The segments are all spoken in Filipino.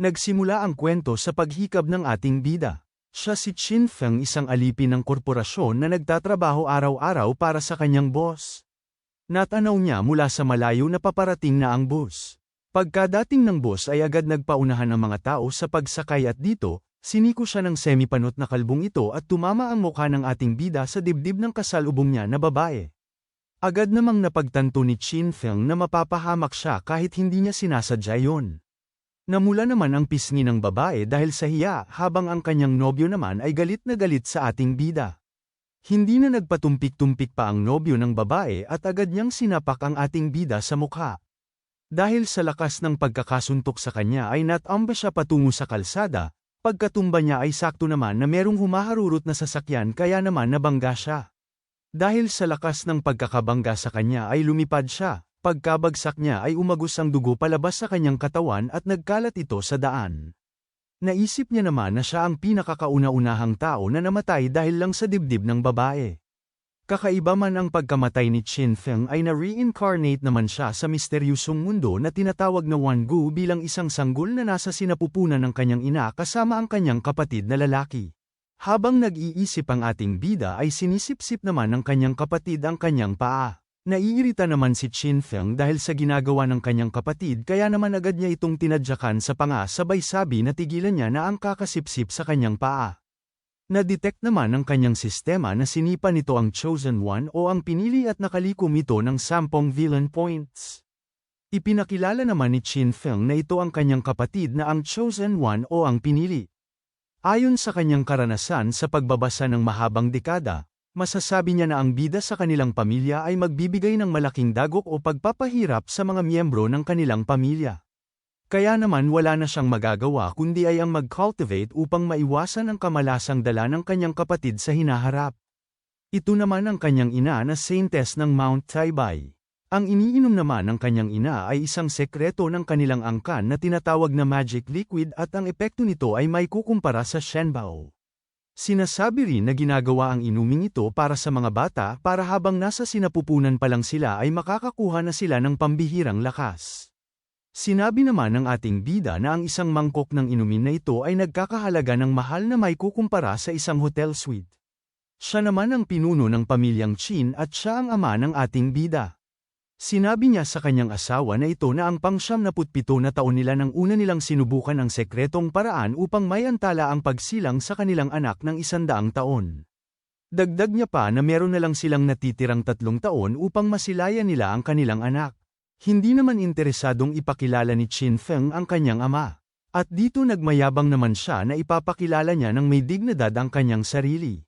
Nagsimula ang kwento sa paghikab ng ating bida. Siya si Chin Feng isang alipin ng korporasyon na nagtatrabaho araw-araw para sa kanyang boss. Natanaw niya mula sa malayo na paparating na ang bus. Pagkadating ng bus ay agad nagpaunahan ang mga tao sa pagsakay at dito, siniko siya ng semipanot na kalbong ito at tumama ang mukha ng ating bida sa dibdib ng kasalubong niya na babae. Agad namang napagtanto ni Chin Feng na mapapahamak siya kahit hindi niya sinasadya yon. Namula naman ang pisngi ng babae dahil sa hiya habang ang kanyang nobyo naman ay galit na galit sa ating bida. Hindi na nagpatumpik-tumpik pa ang nobyo ng babae at agad niyang sinapak ang ating bida sa mukha. Dahil sa lakas ng pagkakasuntok sa kanya ay natamba siya patungo sa kalsada, pagkatumba niya ay sakto naman na merong humaharurot na sasakyan kaya naman nabangga siya. Dahil sa lakas ng pagkakabangga sa kanya ay lumipad siya, Pagkabagsak niya ay umagos ang dugo palabas sa kanyang katawan at nagkalat ito sa daan. Naisip niya naman na siya ang pinakakauna-unahang tao na namatay dahil lang sa dibdib ng babae. Kakaiba man ang pagkamatay ni Chin Feng ay na-reincarnate naman siya sa misteryusong mundo na tinatawag na Wan Gu bilang isang sanggol na nasa sinapupunan ng kanyang ina kasama ang kanyang kapatid na lalaki. Habang nag-iisip ang ating bida ay sinisip-sip naman ng kanyang kapatid ang kanyang paa. Naiirita naman si Chin Feng dahil sa ginagawa ng kanyang kapatid kaya naman agad niya itong tinadyakan sa panga sabay sabi na tigilan niya na ang kakasipsip sa kanyang paa. Na-detect naman ng kanyang sistema na sinipa nito ang Chosen One o ang pinili at nakalikom ito ng sampung villain points. Ipinakilala naman ni Chin Feng na ito ang kanyang kapatid na ang Chosen One o ang pinili. Ayon sa kanyang karanasan sa pagbabasa ng mahabang dekada, Masasabi niya na ang bida sa kanilang pamilya ay magbibigay ng malaking dagok o pagpapahirap sa mga miyembro ng kanilang pamilya. Kaya naman wala na siyang magagawa kundi ay ang mag-cultivate upang maiwasan ang kamalasang dala ng kanyang kapatid sa hinaharap. Ito naman ang kanyang ina na Saintess ng Mount Taibay. Ang iniinom naman ng kanyang ina ay isang sekreto ng kanilang angkan na tinatawag na magic liquid at ang epekto nito ay may kukumpara sa Shenbao. Sinasabi rin na ginagawa ang inuming ito para sa mga bata para habang nasa sinapupunan pa lang sila ay makakakuha na sila ng pambihirang lakas. Sinabi naman ng ating bida na ang isang mangkok ng inumin na ito ay nagkakahalaga ng mahal na may kukumpara sa isang hotel suite. Siya naman ang pinuno ng pamilyang Chin at siya ang ama ng ating bida. Sinabi niya sa kanyang asawa na ito na ang pangsyam na putpito na taon nila nang una nilang sinubukan ang sekretong paraan upang may antala ang pagsilang sa kanilang anak ng isandaang taon. Dagdag niya pa na meron na lang silang natitirang tatlong taon upang masilayan nila ang kanilang anak. Hindi naman interesadong ipakilala ni Chin Feng ang kanyang ama. At dito nagmayabang naman siya na ipapakilala niya ng may dignidad ang kanyang sarili.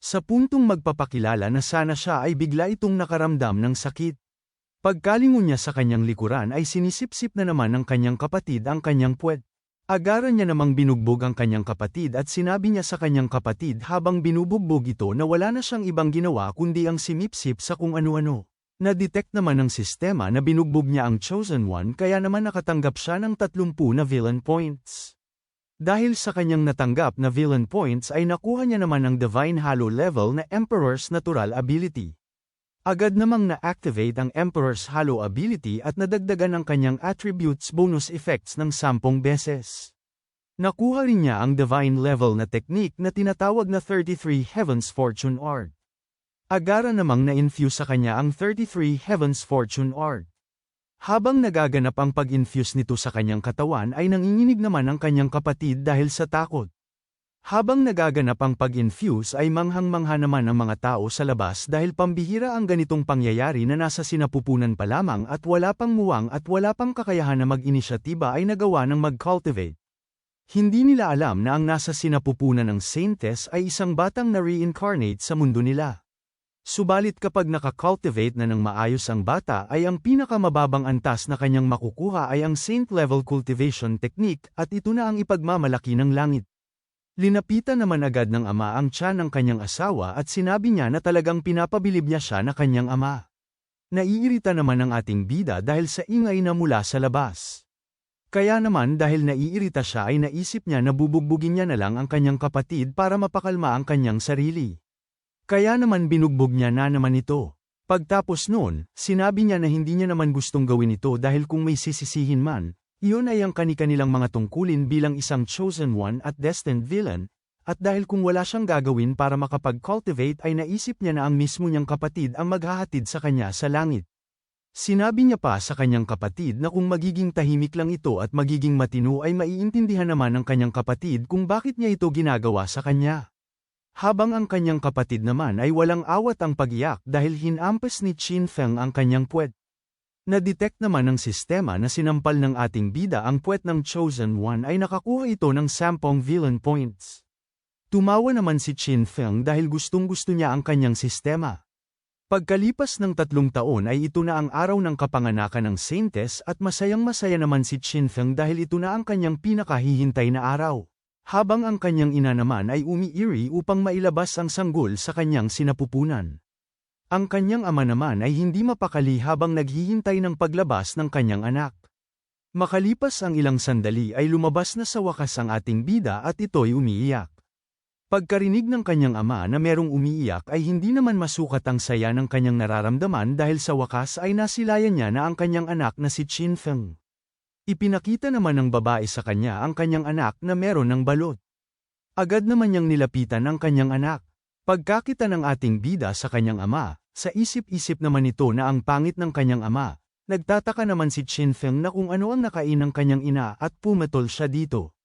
Sa puntong magpapakilala na sana siya ay bigla itong nakaramdam ng sakit. Pagkalingon niya sa kanyang likuran ay sinisipsip na naman ng kanyang kapatid ang kanyang puwet. Agaran niya namang binugbog ang kanyang kapatid at sinabi niya sa kanyang kapatid habang binubugbog ito na wala na siyang ibang ginawa kundi ang simipsip sa kung ano-ano. Na-detect naman ng sistema na binugbog niya ang Chosen One kaya naman nakatanggap siya ng 30 na villain points. Dahil sa kanyang natanggap na villain points ay nakuha niya naman ang Divine Halo level na Emperor's Natural Ability. Agad namang na-activate ang Emperor's Halo ability at nadagdagan ang kanyang attributes bonus effects ng sampung beses. Nakuha rin niya ang divine level na technique na tinatawag na 33 Heavens Fortune Art. Agara namang na-infuse sa kanya ang 33 Heavens Fortune Art. Habang nagaganap ang pag-infuse nito sa kanyang katawan ay nanginginig naman ang kanyang kapatid dahil sa takot. Habang nagaganap ang pag-infuse ay manghang-mangha naman ang mga tao sa labas dahil pambihira ang ganitong pangyayari na nasa sinapupunan pa lamang at wala pang muwang at wala pang kakayahan na mag-inisyatiba ay nagawa ng mag-cultivate. Hindi nila alam na ang nasa sinapupunan ng Saintess ay isang batang na reincarnate sa mundo nila. Subalit kapag naka-cultivate na ng maayos ang bata ay ang pinakamababang antas na kanyang makukuha ay ang Saint-level cultivation technique at ito na ang ipagmamalaki ng langit. Linapitan naman agad ng ama ang tiyan ng kanyang asawa at sinabi niya na talagang pinapabilib niya siya na kanyang ama. Naiirita naman ang ating bida dahil sa ingay na mula sa labas. Kaya naman dahil naiirita siya ay naisip niya na bubugbugin niya na lang ang kanyang kapatid para mapakalma ang kanyang sarili. Kaya naman binugbog niya na naman ito. Pagtapos noon, sinabi niya na hindi niya naman gustong gawin ito dahil kung may sisisihin man, Iyon ay ang kani-kanilang mga tungkulin bilang isang chosen one at destined villain, at dahil kung wala siyang gagawin para makapag-cultivate ay naisip niya na ang mismo niyang kapatid ang maghahatid sa kanya sa langit. Sinabi niya pa sa kanyang kapatid na kung magiging tahimik lang ito at magiging matino ay maiintindihan naman ng kanyang kapatid kung bakit niya ito ginagawa sa kanya. Habang ang kanyang kapatid naman ay walang awat ang pag-iyak dahil hinampas ni Chin Feng ang kanyang puwet. Na-detect naman ng sistema na sinampal ng ating bida ang puwet ng Chosen One ay nakakuha ito ng sampung villain points. Tumawa naman si Chin Feng dahil gustong-gusto niya ang kanyang sistema. Pagkalipas ng tatlong taon ay ito na ang araw ng kapanganakan ng Saintes at masayang-masaya naman si Chin Feng dahil ito na ang kanyang pinakahihintay na araw. Habang ang kanyang ina naman ay umiiri upang mailabas ang sanggol sa kanyang sinapupunan. Ang kanyang ama naman ay hindi mapakali habang naghihintay ng paglabas ng kanyang anak. Makalipas ang ilang sandali ay lumabas na sa wakas ang ating bida at ito'y umiiyak. Pagkarinig ng kanyang ama na merong umiiyak ay hindi naman masukat ang saya ng kanyang nararamdaman dahil sa wakas ay nasilayan niya na ang kanyang anak na si Chin Feng. Ipinakita naman ng babae sa kanya ang kanyang anak na meron ng balot. Agad naman niyang nilapitan ang kanyang anak. Pagkakita ng ating bida sa kanyang ama, sa isip-isip naman ito na ang pangit ng kanyang ama, nagtataka naman si Chin Feng na kung ano ang nakain ng kanyang ina at pumatol siya dito.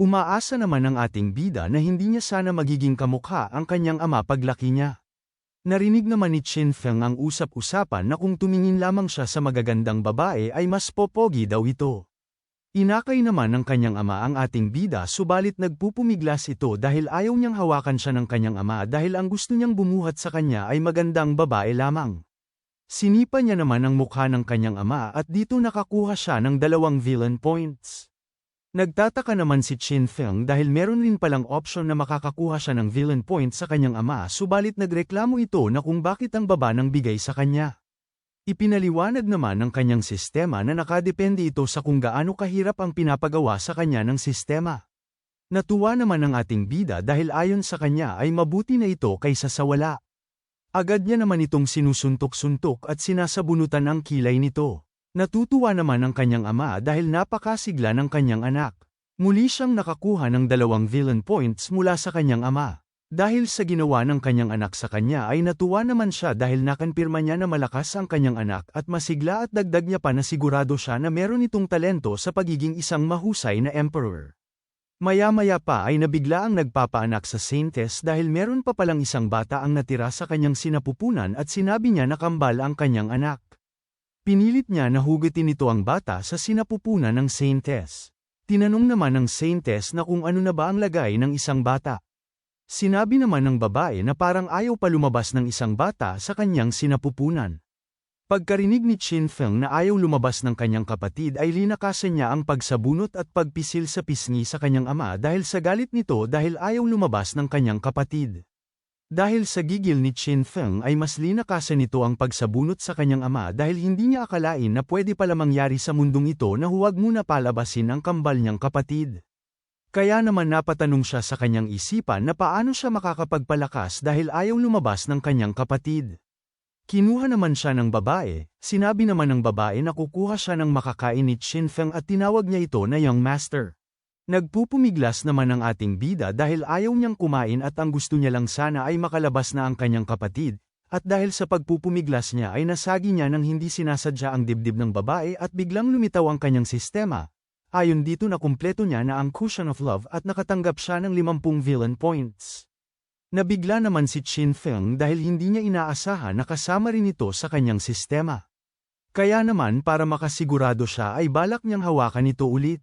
Umaasa naman ang ating bida na hindi niya sana magiging kamukha ang kanyang ama paglaki niya. Narinig naman ni Chin Feng ang usap-usapan na kung tumingin lamang siya sa magagandang babae ay mas popogi daw ito. Inakay naman ng kanyang ama ang ating bida subalit nagpupumiglas ito dahil ayaw niyang hawakan siya ng kanyang ama dahil ang gusto niyang bumuhat sa kanya ay magandang babae lamang. Sinipa niya naman ang mukha ng kanyang ama at dito nakakuha siya ng dalawang villain points. Nagtataka naman si Chin Feng dahil meron rin palang option na makakakuha siya ng villain point sa kanyang ama subalit nagreklamo ito na kung bakit ang baba ng bigay sa kanya. Ipinaliwanag naman ng kanyang sistema na nakadepende ito sa kung gaano kahirap ang pinapagawa sa kanya ng sistema. Natuwa naman ang ating bida dahil ayon sa kanya ay mabuti na ito kaysa sa wala. Agad niya naman itong sinusuntok-suntok at sinasabunutan ang kilay nito. Natutuwa naman ang kanyang ama dahil napakasigla ng kanyang anak. Muli siyang nakakuha ng dalawang villain points mula sa kanyang ama. Dahil sa ginawa ng kanyang anak sa kanya ay natuwa naman siya dahil nakanpirma niya na malakas ang kanyang anak at masigla at dagdag niya pa na sigurado siya na meron itong talento sa pagiging isang mahusay na emperor. Maya-maya pa ay nabigla ang nagpapaanak sa Saintes dahil meron pa palang isang bata ang natira sa kanyang sinapupunan at sinabi niya na kambal ang kanyang anak. Pinilit niya na hugutin nito ang bata sa sinapupunan ng Saintes. Tinanong naman ng Saintes na kung ano na ba ang lagay ng isang bata. Sinabi naman ng babae na parang ayaw pa lumabas ng isang bata sa kanyang sinapupunan. Pagkarinig ni Chin Feng na ayaw lumabas ng kanyang kapatid ay linakasan niya ang pagsabunot at pagpisil sa pisngi sa kanyang ama dahil sa galit nito dahil ayaw lumabas ng kanyang kapatid. Dahil sa gigil ni Chin Feng ay mas linakasan nito ang pagsabunot sa kanyang ama dahil hindi niya akalain na pwede pala mangyari sa mundong ito na huwag muna palabasin ang kambal niyang kapatid. Kaya naman napatanong siya sa kanyang isipan na paano siya makakapagpalakas dahil ayaw lumabas ng kanyang kapatid. Kinuha naman siya ng babae, sinabi naman ng babae na kukuha siya ng makakain ni Chin Feng at tinawag niya ito na Young Master. Nagpupumiglas naman ang ating bida dahil ayaw niyang kumain at ang gusto niya lang sana ay makalabas na ang kanyang kapatid, at dahil sa pagpupumiglas niya ay nasagi niya nang hindi sinasadya ang dibdib ng babae at biglang lumitaw ang kanyang sistema. Ayon dito na kumpleto niya na ang cushion of love at nakatanggap siya ng 50 villain points. Nabigla naman si Chin Feng dahil hindi niya inaasahan na kasama rin ito sa kanyang sistema. Kaya naman para makasigurado siya ay balak niyang hawakan ito ulit.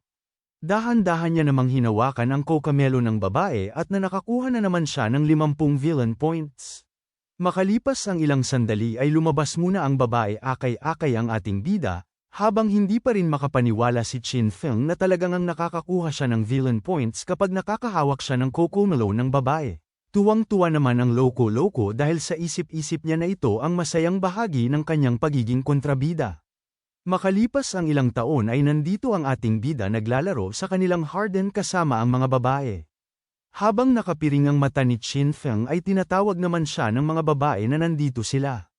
Dahan-dahan niya namang hinawakan ang kokamelo ng babae at na nakakuha na naman siya ng 50 villain points. Makalipas ang ilang sandali ay lumabas muna ang babae akay-akay ang ating bida, habang hindi pa rin makapaniwala si Chin Feng na talagang ang nakakakuha siya ng villain points kapag nakakahawak siya ng kokomelo ng babae. Tuwang-tuwa naman ang loko-loko dahil sa isip-isip niya na ito ang masayang bahagi ng kanyang pagiging kontrabida. Makalipas ang ilang taon ay nandito ang ating bida naglalaro sa kanilang harden kasama ang mga babae. Habang nakapiring ang mata ni Chin Feng ay tinatawag naman siya ng mga babae na nandito sila.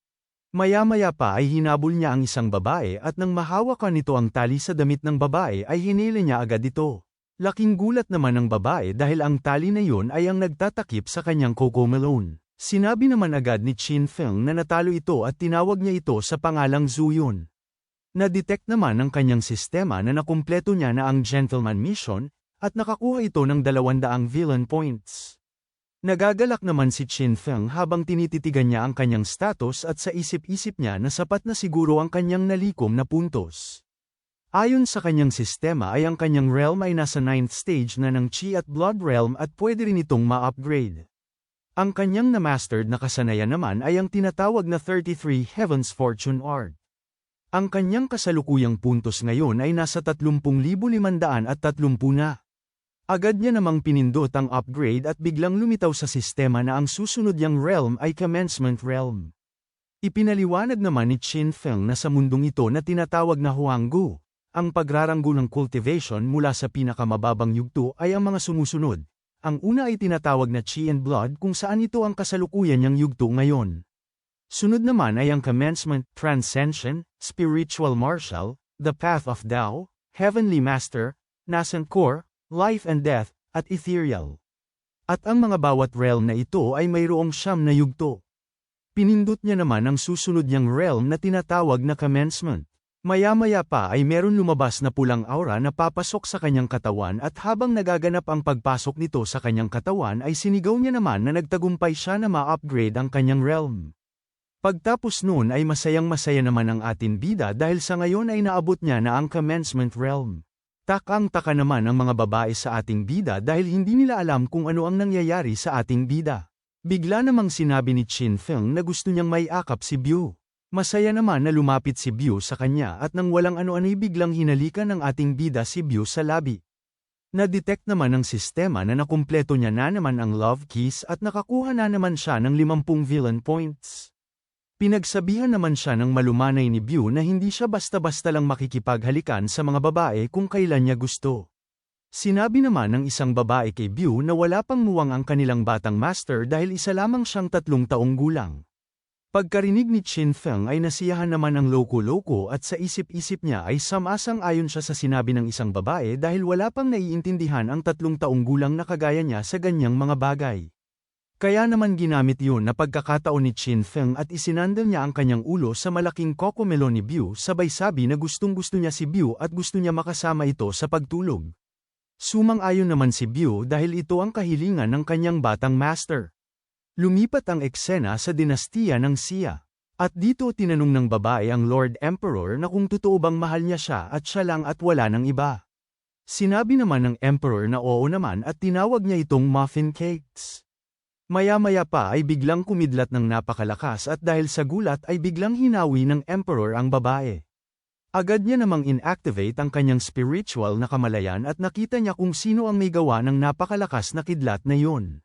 Maya-maya pa ay hinabol niya ang isang babae at nang mahawakan nito ang tali sa damit ng babae ay hinila niya agad ito. Laking gulat naman ng babae dahil ang tali na yun ay ang nagtatakip sa kanyang Coco Melon. Sinabi naman agad ni Chin Feng na natalo ito at tinawag niya ito sa pangalang Zuyun. Na-detect naman ng kanyang sistema na nakumpleto niya na ang Gentleman Mission, at nakakuha ito ng 200 villain points. Nagagalak naman si Chin Feng habang tinititigan niya ang kanyang status at sa isip-isip niya na sapat na siguro ang kanyang nalikom na puntos. Ayon sa kanyang sistema ay ang kanyang realm ay nasa 9th stage na ng Chi at Blood Realm at pwede rin itong ma-upgrade. Ang kanyang na-mastered na kasanayan naman ay ang tinatawag na 33 Heavens Fortune Art. Ang kanyang kasalukuyang puntos ngayon ay nasa 30,530 na. Agad niya namang pinindot ang upgrade at biglang lumitaw sa sistema na ang susunod niyang realm ay Commencement Realm. Ipinaliwanag naman ni Chin Feng na sa mundong ito na tinatawag na Huanggu, ang pagraranggol ng cultivation mula sa pinakamababang yugto ay ang mga sumusunod. Ang una ay tinatawag na Chi and Blood kung saan ito ang kasalukuyan niyang yugto ngayon. Sunod naman ay ang Commencement, Transcension, Spiritual Martial, The Path of Tao, Heavenly Master, Nascent Core, life and death, at ethereal. At ang mga bawat realm na ito ay mayroong siyam na yugto. Pinindot niya naman ang susunod niyang realm na tinatawag na commencement. Maya-maya pa ay meron lumabas na pulang aura na papasok sa kanyang katawan at habang nagaganap ang pagpasok nito sa kanyang katawan ay sinigaw niya naman na nagtagumpay siya na ma-upgrade ang kanyang realm. Pagtapos noon ay masayang masaya naman ang atin bida dahil sa ngayon ay naabot niya na ang commencement realm. Takang-taka naman ang mga babae sa ating bida dahil hindi nila alam kung ano ang nangyayari sa ating bida. Bigla namang sinabi ni Chin Feng na gusto niyang may akap si Biu. Masaya naman na lumapit si Biu sa kanya at nang walang ano-ano'y biglang hinalikan ng ating bida si Biu sa labi. Na-detect naman ng sistema na nakumpleto niya na naman ang love kiss at nakakuha na naman siya ng 50 villain points. Pinagsabihan naman siya ng malumanay ni Bew na hindi siya basta-basta lang makikipaghalikan sa mga babae kung kailan niya gusto. Sinabi naman ng isang babae kay Bew na wala pang muwang ang kanilang batang master dahil isa lamang siyang tatlong taong gulang. Pagkarinig ni Chin Feng ay nasiyahan naman ang loko-loko at sa isip-isip niya ay samasang ayon siya sa sinabi ng isang babae dahil wala pang naiintindihan ang tatlong taong gulang na kagaya niya sa ganyang mga bagay. Kaya naman ginamit yun na pagkakataon ni Chin Feng at isinandal niya ang kanyang ulo sa malaking kokomelo ni Biu sabay sabi na gustong gusto niya si Biu at gusto niya makasama ito sa pagtulog. Sumang-ayon naman si Biu dahil ito ang kahilingan ng kanyang batang master. Lumipat ang eksena sa dinastiya ng Sia. At dito tinanong ng babae ang Lord Emperor na kung totoo bang mahal niya siya at siya lang at wala ng iba. Sinabi naman ng Emperor na oo naman at tinawag niya itong muffin cakes. Maya-maya pa ay biglang kumidlat ng napakalakas at dahil sa gulat ay biglang hinawi ng Emperor ang babae. Agad niya namang inactivate ang kanyang spiritual na kamalayan at nakita niya kung sino ang may gawa ng napakalakas na kidlat na yun.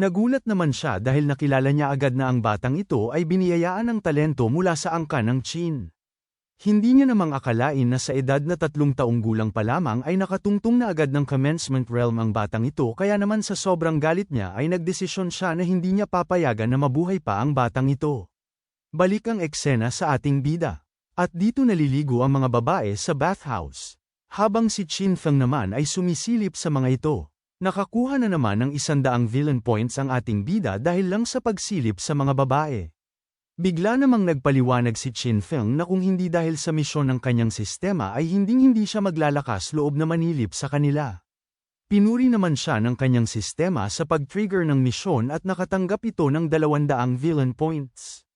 Nagulat naman siya dahil nakilala niya agad na ang batang ito ay biniyayaan ng talento mula sa angka ng Chin. Hindi niya namang akalain na sa edad na tatlong taong gulang pa lamang ay nakatungtong na agad ng commencement realm ang batang ito kaya naman sa sobrang galit niya ay nagdesisyon siya na hindi niya papayagan na mabuhay pa ang batang ito. Balik ang eksena sa ating bida. At dito naliligo ang mga babae sa bathhouse. Habang si Chin Feng naman ay sumisilip sa mga ito. Nakakuha na naman ng isandaang villain points ang ating bida dahil lang sa pagsilip sa mga babae. Bigla namang nagpaliwanag si Chin Feng na kung hindi dahil sa misyon ng kanyang sistema ay hinding-hindi siya maglalakas loob na manilip sa kanila. Pinuri naman siya ng kanyang sistema sa pag-trigger ng misyon at nakatanggap ito ng 200 villain points.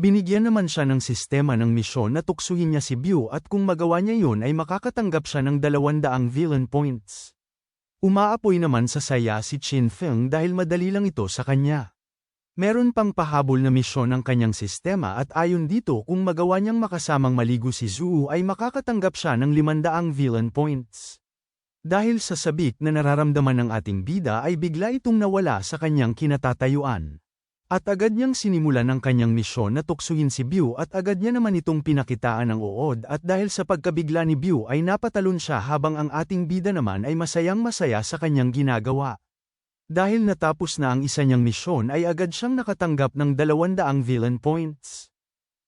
Binigyan naman siya ng sistema ng misyon na tuksuhin niya si Biu at kung magawa niya yun ay makakatanggap siya ng 200 villain points. Umaapoy naman sa saya si Chin Feng dahil madali lang ito sa kanya. Meron pang pahabol na misyon ang kanyang sistema at ayon dito kung magawa niyang makasamang maligo si Zuu ay makakatanggap siya ng 500 villain points. Dahil sa sabik na nararamdaman ng ating bida ay bigla itong nawala sa kanyang kinatatayuan. At agad niyang sinimulan ang kanyang misyon na tuksuhin si Biu at agad niya naman itong pinakitaan ng uod at dahil sa pagkabigla ni Biu ay napatalon siya habang ang ating bida naman ay masayang masaya sa kanyang ginagawa. Dahil natapos na ang isa niyang misyon ay agad siyang nakatanggap ng 200 villain points.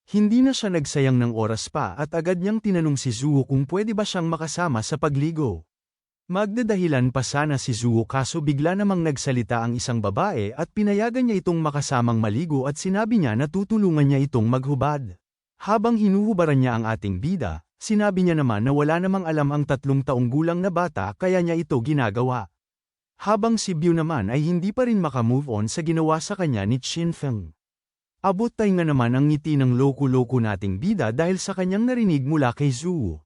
Hindi na siya nagsayang ng oras pa at agad niyang tinanong si Zuo kung pwede ba siyang makasama sa pagligo. Magdadahilan pa sana si Zuo kaso bigla namang nagsalita ang isang babae at pinayagan niya itong makasamang maligo at sinabi niya na tutulungan niya itong maghubad. Habang hinuhubaran niya ang ating bida, sinabi niya naman na wala namang alam ang tatlong taong gulang na bata kaya niya ito ginagawa. Habang si Biu naman ay hindi pa rin makamove on sa ginawa sa kanya ni Chin Feng. Abot tay nga naman ang ngiti ng loko-loko nating bida dahil sa kanyang narinig mula kay Zuo.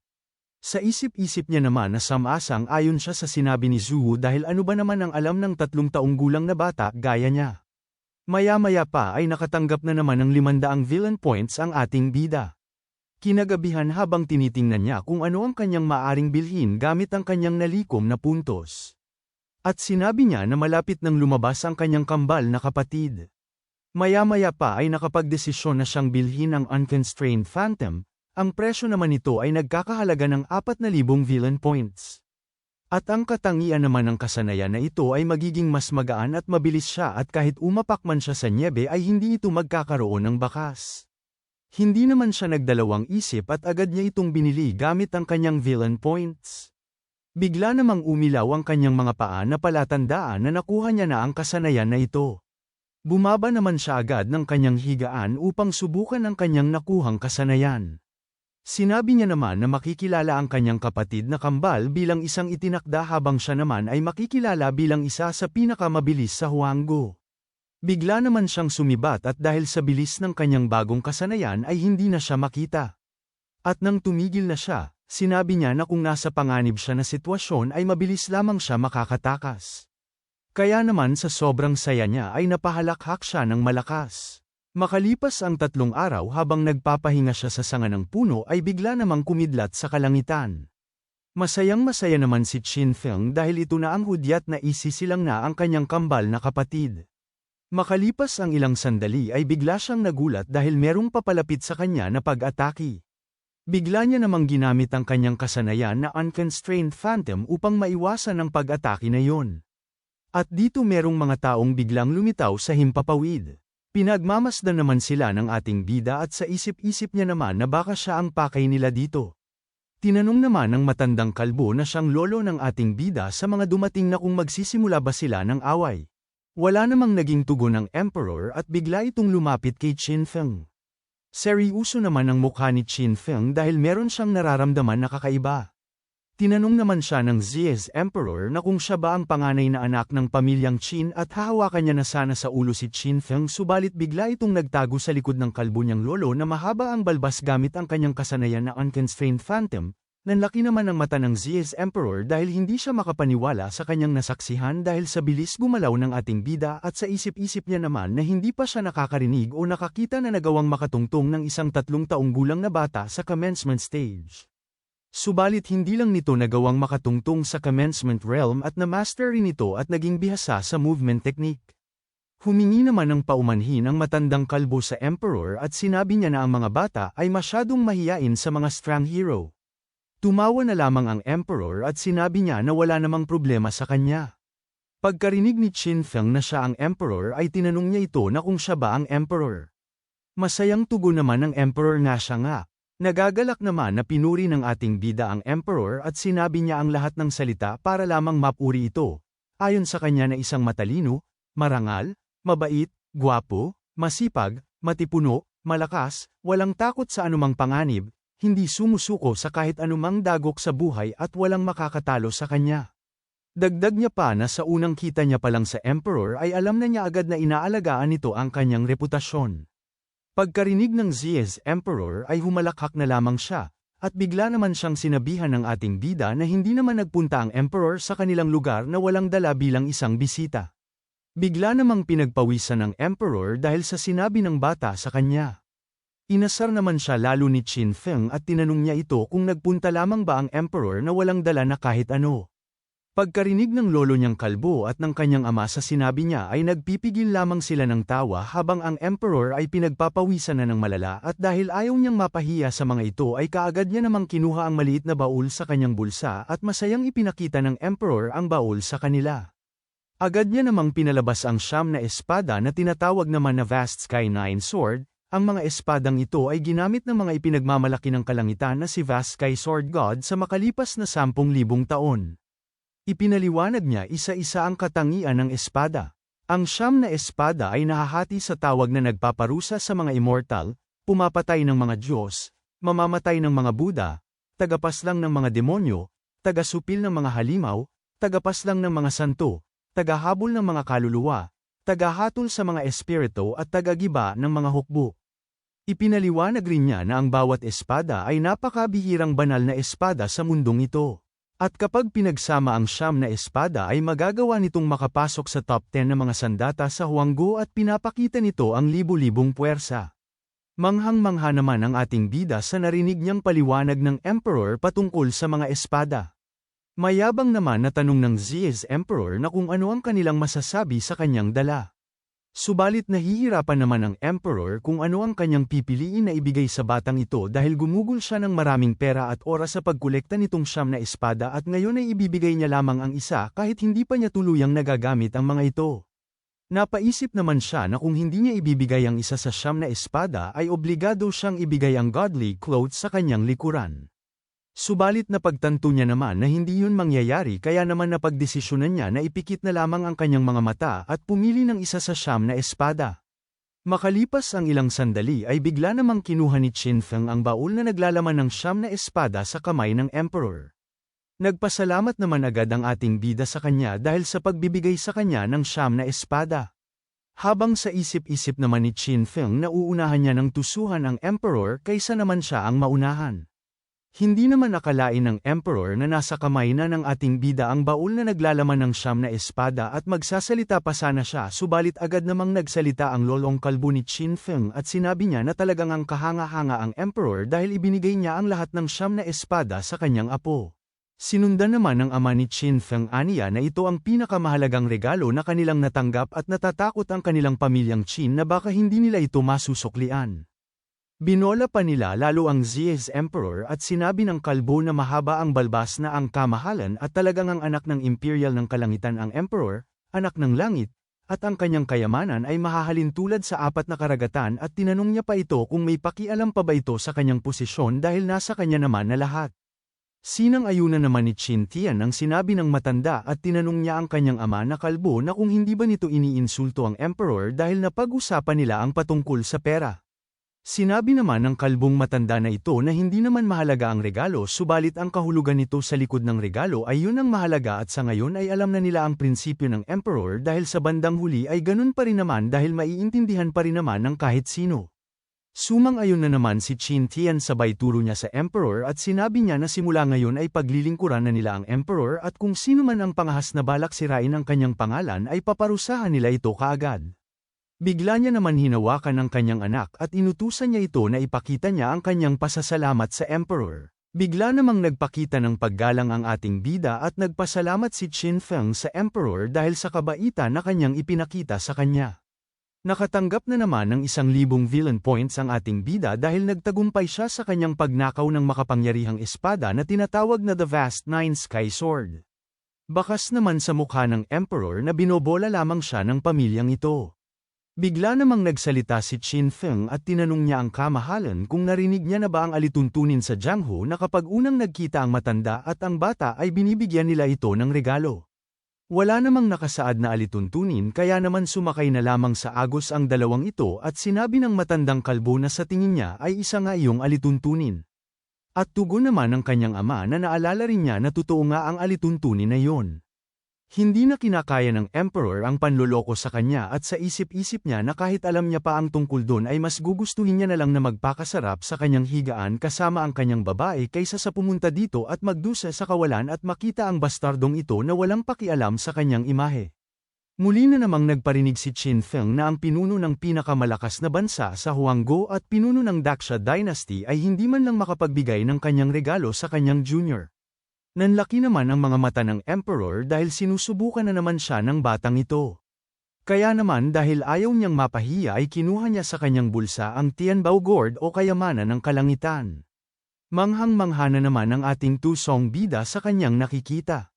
Sa isip-isip niya naman na samasang ayon siya sa sinabi ni Zuo dahil ano ba naman ang alam ng tatlong taong gulang na bata gaya niya. Maya-maya pa ay nakatanggap na naman ng limandaang villain points ang ating bida. Kinagabihan habang tinitingnan niya kung ano ang kanyang maaring bilhin gamit ang kanyang nalikom na puntos. At sinabi niya na malapit nang lumabas ang kanyang kambal na kapatid. Maya-maya pa ay nakapagdesisyon na siyang bilhin ang Unconstrained Phantom, ang presyo naman nito ay nagkakahalaga ng 4,000 villain points. At ang katangian naman ng kasanayan na ito ay magiging mas magaan at mabilis siya at kahit umapak man siya sa niebe ay hindi ito magkakaroon ng bakas. Hindi naman siya nagdalawang isip at agad niya itong binili gamit ang kanyang villain points. Bigla namang umilaw ang kanyang mga paa na palatandaan na nakuha niya na ang kasanayan na ito. Bumaba naman siya agad ng kanyang higaan upang subukan ang kanyang nakuhang kasanayan. Sinabi niya naman na makikilala ang kanyang kapatid na kambal bilang isang itinakda habang siya naman ay makikilala bilang isa sa pinakamabilis sa Huanggo. Bigla naman siyang sumibat at dahil sa bilis ng kanyang bagong kasanayan ay hindi na siya makita. At nang tumigil na siya, sinabi niya na kung nasa panganib siya na sitwasyon ay mabilis lamang siya makakatakas. Kaya naman sa sobrang saya niya ay napahalakhak siya ng malakas. Makalipas ang tatlong araw habang nagpapahinga siya sa sanga ng puno ay bigla namang kumidlat sa kalangitan. Masayang masaya naman si Chin Feng dahil ito na ang hudyat na isisilang na ang kanyang kambal na kapatid. Makalipas ang ilang sandali ay bigla siyang nagulat dahil merong papalapit sa kanya na pag-ataki. Bigla niya namang ginamit ang kanyang kasanayan na unconstrained phantom upang maiwasan ang pag-atake na yon. At dito merong mga taong biglang lumitaw sa himpapawid. Pinagmamasdan naman sila ng ating bida at sa isip-isip niya naman na baka siya ang pakay nila dito. Tinanong naman ng matandang kalbo na siyang lolo ng ating bida sa mga dumating na kung magsisimula ba sila ng away. Wala namang naging tugon ng emperor at bigla itong lumapit kay Chin Feng. Seryoso naman ang mukha ni Chin Feng dahil meron siyang nararamdaman na kakaiba. Tinanong naman siya ng Zies Emperor na kung siya ba ang panganay na anak ng pamilyang Qin at hahawakan niya na sana sa ulo si Qin Feng subalit bigla itong nagtago sa likod ng kalbo niyang lolo na mahaba ang balbas gamit ang kanyang kasanayan na unconstrained phantom, Nanlaki naman ang mata ng Zies Emperor dahil hindi siya makapaniwala sa kanyang nasaksihan dahil sa bilis gumalaw ng ating bida at sa isip-isip niya naman na hindi pa siya nakakarinig o nakakita na nagawang makatungtong ng isang tatlong taong gulang na bata sa commencement stage. Subalit hindi lang nito nagawang makatungtong sa commencement realm at na-master rin ito at naging bihasa sa movement technique. Humingi naman ng paumanhin ang matandang kalbo sa Emperor at sinabi niya na ang mga bata ay masyadong mahiyain sa mga strong hero. Tumawa na lamang ang Emperor at sinabi niya na wala namang problema sa kanya. Pagkarinig ni Qin Feng na siya ang Emperor ay tinanong niya ito na kung siya ba ang Emperor. Masayang tugon naman ng Emperor na siya nga. Nagagalak naman na pinuri ng ating bida ang emperor at sinabi niya ang lahat ng salita para lamang mapuri ito. Ayon sa kanya na isang matalino, marangal, mabait, guwapo, masipag, matipuno, malakas, walang takot sa anumang panganib, hindi sumusuko sa kahit anumang dagok sa buhay at walang makakatalo sa kanya. Dagdag niya pa na sa unang kita niya pa lang sa emperor ay alam na niya agad na inaalagaan nito ang kanyang reputasyon. Pagkarinig ng Zies Emperor ay humalakhak na lamang siya, at bigla naman siyang sinabihan ng ating bida na hindi naman nagpunta ang Emperor sa kanilang lugar na walang dala bilang isang bisita. Bigla namang pinagpawisan ng Emperor dahil sa sinabi ng bata sa kanya. Inasar naman siya lalo ni Qin Feng at tinanong niya ito kung nagpunta lamang ba ang Emperor na walang dala na kahit ano. Pagkarinig ng lolo niyang kalbo at ng kanyang ama sa sinabi niya ay nagpipigil lamang sila ng tawa habang ang emperor ay pinagpapawisan na ng malala at dahil ayaw niyang mapahiya sa mga ito ay kaagad niya namang kinuha ang maliit na baul sa kanyang bulsa at masayang ipinakita ng emperor ang baul sa kanila. Agad niya namang pinalabas ang siyam na espada na tinatawag naman na Vast Sky Nine Sword, Ang mga espadang ito ay ginamit ng mga ipinagmamalaki ng kalangitan na si Vaskai Sword God sa makalipas na 10,000 taon. Ipinaliwanag niya isa-isa ang katangian ng espada. Ang siyam na espada ay nahahati sa tawag na nagpaparusa sa mga immortal, pumapatay ng mga Diyos, mamamatay ng mga Buddha, tagapaslang ng mga demonyo, tagasupil ng mga halimaw, tagapaslang ng mga santo, tagahabol ng mga kaluluwa, tagahatol sa mga espiritu at tagagiba ng mga hukbo. Ipinaliwanag rin niya na ang bawat espada ay napakabihirang banal na espada sa mundong ito. At kapag pinagsama ang siyam na espada ay magagawa nitong makapasok sa top 10 ng mga sandata sa Huanggo at pinapakita nito ang libu-libong puwersa. Manghang-mangha naman ang ating bida sa narinig niyang paliwanag ng Emperor patungkol sa mga espada. Mayabang naman na tanong ng Ziz Emperor na kung ano ang kanilang masasabi sa kanyang dala. Subalit nahihirapan naman ang Emperor kung ano ang kanyang pipiliin na ibigay sa batang ito dahil gumugol siya ng maraming pera at oras sa pagkolekta nitong siyam na espada at ngayon ay ibibigay niya lamang ang isa kahit hindi pa niya tuluyang nagagamit ang mga ito. Napaisip naman siya na kung hindi niya ibibigay ang isa sa siyam na espada ay obligado siyang ibigay ang godly clothes sa kanyang likuran. Subalit na pagtanto niya naman na hindi yun mangyayari kaya naman napagdesisyonan niya na ipikit na lamang ang kanyang mga mata at pumili ng isa sa siyam na espada. Makalipas ang ilang sandali ay bigla namang kinuha ni Chin Feng ang baul na naglalaman ng siyam na espada sa kamay ng Emperor. Nagpasalamat naman agad ang ating bida sa kanya dahil sa pagbibigay sa kanya ng siyam na espada. Habang sa isip-isip naman ni Qin Feng na uunahan niya ng tusuhan ang Emperor kaysa naman siya ang maunahan. Hindi naman akalain ng Emperor na nasa kamay na ng ating bida ang baul na naglalaman ng siyam na espada at magsasalita pa sana siya subalit agad namang nagsalita ang lolong kalbo ni Qin Feng at sinabi niya na talagang ang kahanga-hanga ang Emperor dahil ibinigay niya ang lahat ng siyam na espada sa kanyang apo. Sinundan naman ng ama ni Qin Feng Ania na ito ang pinakamahalagang regalo na kanilang natanggap at natatakot ang kanilang pamilyang Qin na baka hindi nila ito masusuklian. Binola pa nila lalo ang Zies Emperor at sinabi ng kalbo na mahaba ang balbas na ang kamahalan at talagang ang anak ng imperial ng kalangitan ang Emperor, anak ng langit, at ang kanyang kayamanan ay mahahalin tulad sa apat na karagatan at tinanong niya pa ito kung may pakialam pa ba ito sa kanyang posisyon dahil nasa kanya naman na lahat. Sinang ayunan naman ni Chin Tian ang sinabi ng matanda at tinanong niya ang kanyang ama na kalbo na kung hindi ba nito iniinsulto ang emperor dahil napag-usapan nila ang patungkol sa pera. Sinabi naman ng kalbong matanda na ito na hindi naman mahalaga ang regalo subalit ang kahulugan nito sa likod ng regalo ay yun ang mahalaga at sa ngayon ay alam na nila ang prinsipyo ng emperor dahil sa bandang huli ay ganun pa rin naman dahil maiintindihan pa rin naman ng kahit sino. Sumang-ayon na naman si Qin Tian sabay turo niya sa Emperor at sinabi niya na simula ngayon ay paglilingkuran na nila ang Emperor at kung sino man ang pangahas na balak sirain ang kanyang pangalan ay paparusahan nila ito kaagad. Bigla niya naman hinawakan ang kanyang anak at inutusan niya ito na ipakita niya ang kanyang pasasalamat sa Emperor. Bigla namang nagpakita ng paggalang ang ating bida at nagpasalamat si Qin Feng sa Emperor dahil sa kabaitan na kanyang ipinakita sa kanya. Nakatanggap na naman ng isang libong villain points ang ating bida dahil nagtagumpay siya sa kanyang pagnakaw ng makapangyarihang espada na tinatawag na The Vast Nine Sky Sword. Bakas naman sa mukha ng Emperor na binobola lamang siya ng pamilyang ito. Bigla namang nagsalita si Qin Feng at tinanong niya ang kamahalan kung narinig niya na ba ang alituntunin sa Jianghu na kapag unang nagkita ang matanda at ang bata ay binibigyan nila ito ng regalo. Wala namang nakasaad na alituntunin kaya naman sumakay na lamang sa agos ang dalawang ito at sinabi ng matandang kalbo na sa tingin niya ay isa nga iyong alituntunin. At tugon naman ng kanyang ama na naalala rin niya na totoo nga ang alituntunin na yon. Hindi na kinakaya ng emperor ang panloloko sa kanya at sa isip-isip niya na kahit alam niya pa ang tungkol doon ay mas gugustuhin niya na lang na magpakasarap sa kanyang higaan kasama ang kanyang babae kaysa sa pumunta dito at magdusa sa kawalan at makita ang bastardong ito na walang pakialam sa kanyang imahe. Muli na namang nagparinig si Qin Feng na ang pinuno ng pinakamalakas na bansa sa Huanggo at pinuno ng Daksha Dynasty ay hindi man lang makapagbigay ng kanyang regalo sa kanyang junior. Nanlaki naman ang mga mata ng Emperor dahil sinusubukan na naman siya ng batang ito. Kaya naman dahil ayaw niyang mapahiya ay kinuha niya sa kanyang bulsa ang Tianbao Gourd o kayamanan ng kalangitan. Manghang-mangha na naman ang ating tusong bida sa kanyang nakikita.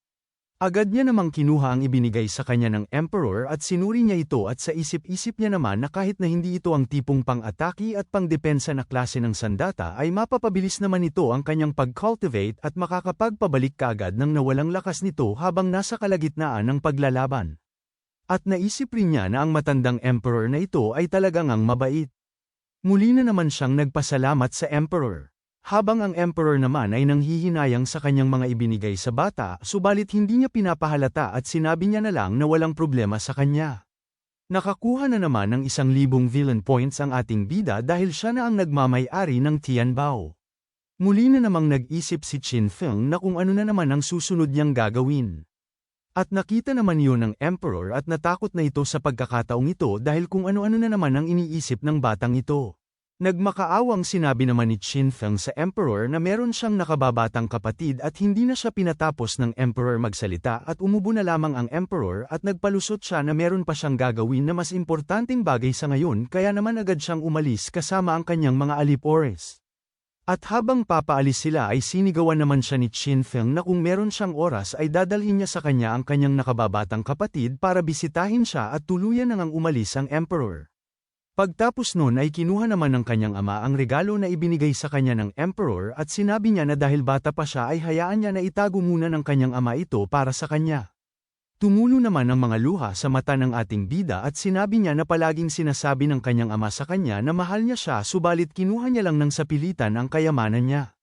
Agad niya namang kinuha ang ibinigay sa kanya ng Emperor at sinuri niya ito at sa isip-isip niya naman na kahit na hindi ito ang tipong pang-ataki at pang-depensa na klase ng sandata ay mapapabilis naman ito ang kanyang pag-cultivate at makakapagpabalik kaagad ng nawalang lakas nito habang nasa kalagitnaan ng paglalaban. At naisip rin niya na ang matandang Emperor na ito ay talagang ang mabait. Muli na naman siyang nagpasalamat sa Emperor. Habang ang Emperor naman ay nanghihinayang sa kanyang mga ibinigay sa bata, subalit hindi niya pinapahalata at sinabi niya na lang na walang problema sa kanya. Nakakuha na naman ng isang libong villain points ang ating bida dahil siya na ang nagmamay-ari ng Tianbao. Muli na namang nag-isip si Qin Feng na kung ano na naman ang susunod niyang gagawin. At nakita naman yun ng Emperor at natakot na ito sa pagkakataong ito dahil kung ano-ano na naman ang iniisip ng batang ito. Nagmakaawang sinabi naman ni Qin Feng sa Emperor na meron siyang nakababatang kapatid at hindi na siya pinatapos ng Emperor magsalita at umubo na lamang ang Emperor at nagpalusot siya na meron pa siyang gagawin na mas importanteng bagay sa ngayon kaya naman agad siyang umalis kasama ang kanyang mga alipores. At habang papaalis sila ay sinigawan naman siya ni Qin Feng na kung meron siyang oras ay dadalhin niya sa kanya ang kanyang nakababatang kapatid para bisitahin siya at tuluyan nang ang umalis ang Emperor. Pagtapos nun ay kinuha naman ng kanyang ama ang regalo na ibinigay sa kanya ng Emperor at sinabi niya na dahil bata pa siya ay hayaan niya na itago muna ng kanyang ama ito para sa kanya. Tumulo naman ang mga luha sa mata ng ating bida at sinabi niya na palaging sinasabi ng kanyang ama sa kanya na mahal niya siya subalit kinuha niya lang ng sapilitan ang kayamanan niya.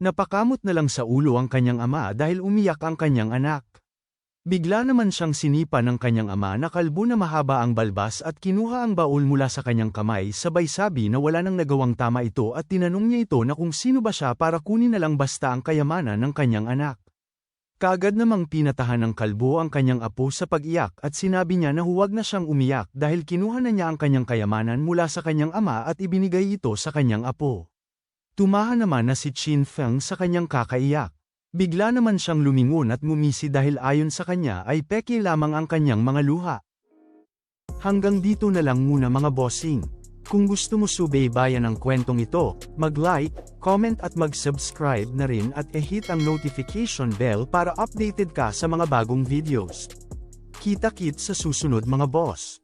Napakamot na lang sa ulo ang kanyang ama dahil umiyak ang kanyang anak. Bigla naman siyang sinipa ng kanyang ama na kalbo na mahaba ang balbas at kinuha ang baul mula sa kanyang kamay sabay sabi na wala nang nagawang tama ito at tinanong niya ito na kung sino ba siya para kunin na lang basta ang kayamanan ng kanyang anak. Kagad namang pinatahan ng kalbo ang kanyang apo sa pag-iyak at sinabi niya na huwag na siyang umiyak dahil kinuha na niya ang kanyang kayamanan mula sa kanyang ama at ibinigay ito sa kanyang apo. Tumahan naman na si Qin Feng sa kanyang kakaiyak. Bigla naman siyang lumingon at ngumisi dahil ayon sa kanya ay peke lamang ang kanyang mga luha. Hanggang dito na lang muna mga bossing. Kung gusto mo subaybayan ang kwentong ito, mag-like, comment at mag-subscribe na rin at e-hit ang notification bell para updated ka sa mga bagong videos. Kita-kit sa susunod mga boss.